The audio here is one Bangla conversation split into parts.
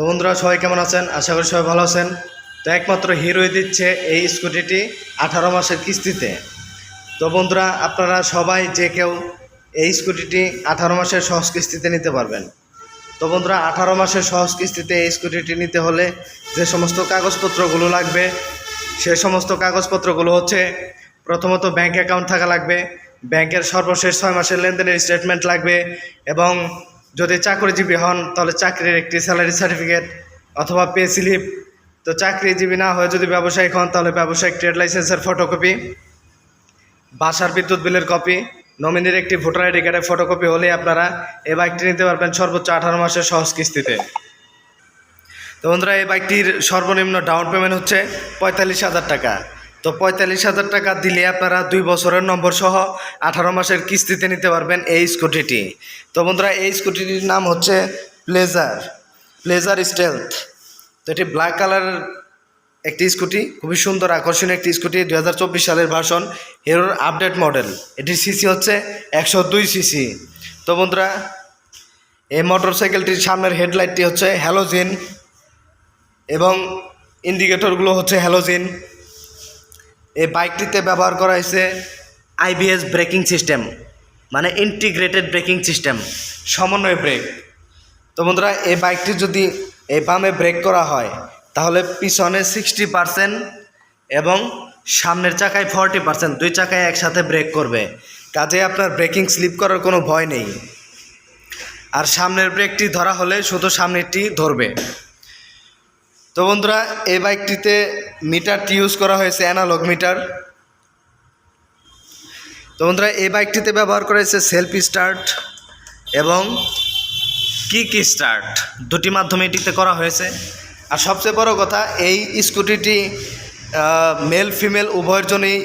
তো বন্ধুরা, সবাই কেমন আছেন? আশা করি সবাই ভালো আছেন। তো একমাত্র হিরোই দিচ্ছে এই স্কুটিটি আঠারো মাসের কিস্তিতে। তো বন্ধুরা, আপনারা সবাই যে কেউ এই স্কুটিটি আঠারো মাসের সহজ কিস্তিতে নিতে পারবেন। তো বন্ধুরা, আঠারো মাসের সহজ কিস্তিতে এই স্কুটিটি নিতে হলে যে সমস্ত কাগজপত্রগুলো লাগবে, সে সমস্ত কাগজপত্রগুলো হচ্ছে প্রথমত ব্যাংক অ্যাকাউন্ট থাকা লাগবে ব্যাংকের সর্বশেষ ছয় মাসের লেনদেনের স্টেটমেন্ট লাগবে এবং যদি চাকরিজীবী হন, তাহলে চাকরির একটি স্যালারি সার্টিফিকেট অথবা পে স্লিপ তো চাকরিজীবী না হয়ে যদি ব্যবসায়িক হন, তাহলে ব্যবসায়িক ট্রেড লাইসেন্সের ফটোকপি বাসার বিদ্যুৎ বিলের কপি নমিনির একটি ভোটার আইডি কার্ডের ফটোকপি হলে আপনারা এই বাইকটি নিতে পারবেন সর্বোচ্চ আঠারো মাসের সহজ কিস্তিতে। তো বন্ধুরা, এই বাইকটির সর্বনিম্ন ডাউন পেমেন্ট হচ্ছে পঁয়তাল্লিশ হাজার টাকা। তো পঁয়তাল্লিশ হাজার টাকা দিলে আপনারা দুই বছরের নম্বর সহ আঠারো মাসের কিস্তিতে নিতে পারবেন এই স্কুটিটি। তো বন্ধুরা, এই স্কুটিটির নাম হচ্ছে প্লেজার প্লেজার স্টেলথ তো এটি ব্ল্যাক কালারের একটি স্কুটি, খুবই সুন্দর, আকর্ষণীয় একটি স্কুটি দু হাজার চব্বিশ সালের ভার্সন হিরোর আপডেট মডেল এটির সিসি হচ্ছে একশো দুই সিসি তো বন্ধুরা, এই মোটর সাইকেলটির সামনের হেডলাইটটি হচ্ছে হ্যালোজিন এবং ইন্ডিকেটরগুলো হচ্ছে হ্যালোজিন এই বাইকটিতে ব্যবহার করা হয়েছে আইবিএস ব্রেকিং সিস্টেম মানে ইন্টিগ্রেটেড ব্রেকিং সিস্টেম, সমন্বয় ব্রেক। তো বন্ধুরা, এই বাইকটি যদি এই বামে ব্রেক করা হয়, তাহলে পিছনে সিক্সটি পারসেন্ট এবং সামনের চাকায় ফর্টি পারসেন্ট, দুই চাকায় একসাথে ব্রেক করবে। কাজে আপনার ব্রেকিং স্লিপ করার কোনো ভয় নেই। আর সামনের ব্রেকটি ধরা হলে শুধু সামনেরটি ধরবে। তো বন্ধুরা, এই বাইকটিতে মিটারটি ইউজ করা হয়েছে, অ্যানালগ মিটার। তো বন্ধুরা, এই বাইকটিতে ব্যবহার করা হয়েছে সেলফ স্টার্ট এবং কিক স্টার্ট। দুটি মাধ্যমে এটিতে করা হয়েছে। আর সবচেয়ে বড় কথা, এই স্কুটিটি মেল ফিমেল উভয়ের জন্যই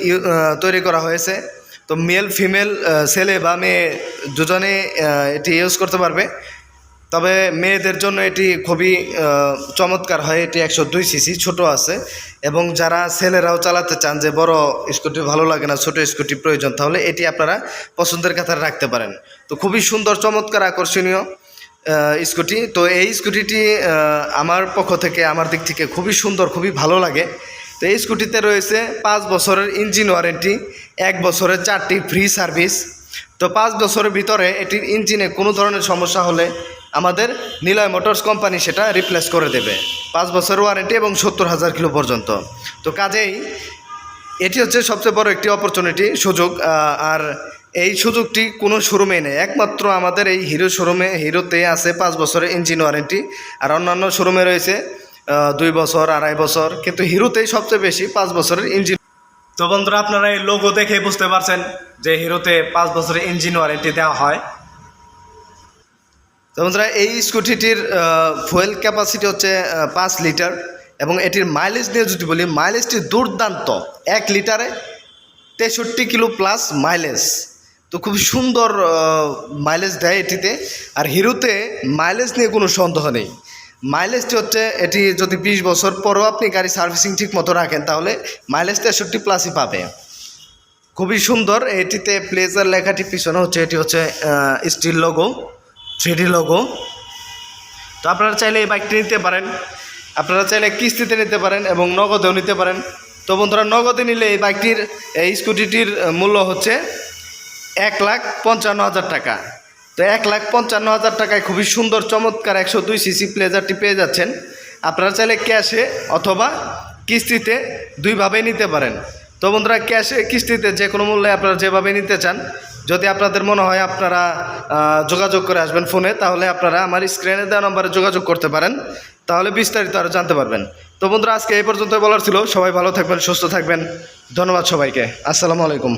তৈরি করা হয়েছে। তো মেল ফিমেল ছেলে বা মেয়ে দুজনে এটি ইউজ করতে পারবে। তবে মেয়েদের জন্য এটি খুবই চমৎকার হয়। এটি একশো দুই সিসি, ছোটো আছে। এবং যারা ছেলেরাও চালাতে চান যে বড় স্কুটি ভালো লাগে না, ছোটো স্কুটি প্রয়োজন, তাহলে এটি আপনারা পছন্দের কাতারে রাখতে পারেন। তো খুবই সুন্দর, চমৎকার, আকর্ষণীয় স্কুটি। তো এই স্কুটিটি আমার পক্ষ থেকে, আমার দিক থেকে খুবই সুন্দর, খুবই ভালো লাগে। তো এই স্কুটিতে রয়েছে পাঁচ বছরের ইঞ্জিন ওয়ারেন্টি, এক বছরের চারটি ফ্রি সার্ভিস তো পাঁচ বছরের ভিতরে এটির ইঞ্জিনে কোনো ধরনের সমস্যা হলে আমাদের নিলয় মোটরস কোম্পানি সেটা রিপ্লেস করে দেবে। পাঁচ বছর ওয়ারেন্টি এবং সত্তর হাজার কিলো পর্যন্ত। তো কাজেই এটি হচ্ছে সবচেয়ে বড় একটি অপরচুনিটি সুযোগ আর এই সুযোগটি কোনো শোরুমে নেই। একমাত্র আমাদের এই হিরো শোরুমে হিরোতে আছে পাঁচ বছরের ইঞ্জিন ওয়ারেন্টি আর অন্যান্য শোরুমে রয়েছে দুই বছর, আড়াই বছর, কিন্তু হিরোতেই সবচেয়ে বেশি পাঁচ বছরের ইঞ্জিন তো বন্ধুরা, আপনারা এই লোগো দেখে বুঝতে পারছেন যে হিরোতে পাঁচ বছরের ইঞ্জিন ওয়ারেন্টি দেওয়া হয়। বন্ধুরা, এই স্কুটিটির ফুয়েল ক্যাপাসিটি হচ্ছে পাঁচ লিটার এবং এটির মাইলেজ নিয়ে যদি বলি মাইলেজটি দুর্দান্ত। এক লিটারে তেষট্টি কিলো প্লাস মাইলেজ তো খুব সুন্দর মাইলেজ দেয় এটিতে। আর হিরোতে মাইলেজ নিয়ে কোনো সন্দেহ নেই। মাইলেজটি হচ্ছে, এটি যদি বিশ বছর পরও আপনি গাড়ি সার্ভিসিং ঠিক মতো রাখেন, তাহলে মাইলেজ তেষট্টি প্লাসই পাবে। খুবই সুন্দর, এটিতে প্লেজার লেখাটি পিছনে হচ্ছে, এটি হচ্ছে স্টিল লোগো থ্রিডি লোগো তো আপনারা চাইলে এই বাইকটি নিতে পারেন। আপনারা চাইলে কিস্তিতে নিতে পারেন এবং নগদেও নিতে পারেন। তো বন্ধুরা, নগদে নিলে এই বাইকটির এই স্কুটিটির মূল্য হচ্ছে এক লাখ পঞ্চান্ন হাজার টাকা। তো এক লাখ পঞ্চান্ন হাজার টাকায় খুবই সুন্দর, চমৎকার একশো দুই সিসি প্লেজারটি পেয়ে যাচ্ছেন। আপনারা চাইলে ক্যাশে অথবা কিস্তিতে দুইভাবেই নিতে পারেন। তো বন্ধুরা, ক্যাশে, কিস্তিতে যে কোনো মূল্যে আপনারা যেভাবে নিতে চান যদি আপনাদের মনে হয় আপনারা যোগাযোগ করে আসবেন ফোনে, তাহলে আপনারা আমার স্ক্রিনে দেওয়া নম্বরে যোগাযোগ করতে পারেন। তাহলে বিস্তারিত আরও জানতে পারবেন। তো বন্ধুরা, আজকে এই পর্যন্ত বলার ছিল। সবাই ভালো থাকবেন, সুস্থ থাকবেন। ধন্যবাদ সবাইকে। আসসালামু আলাইকুম।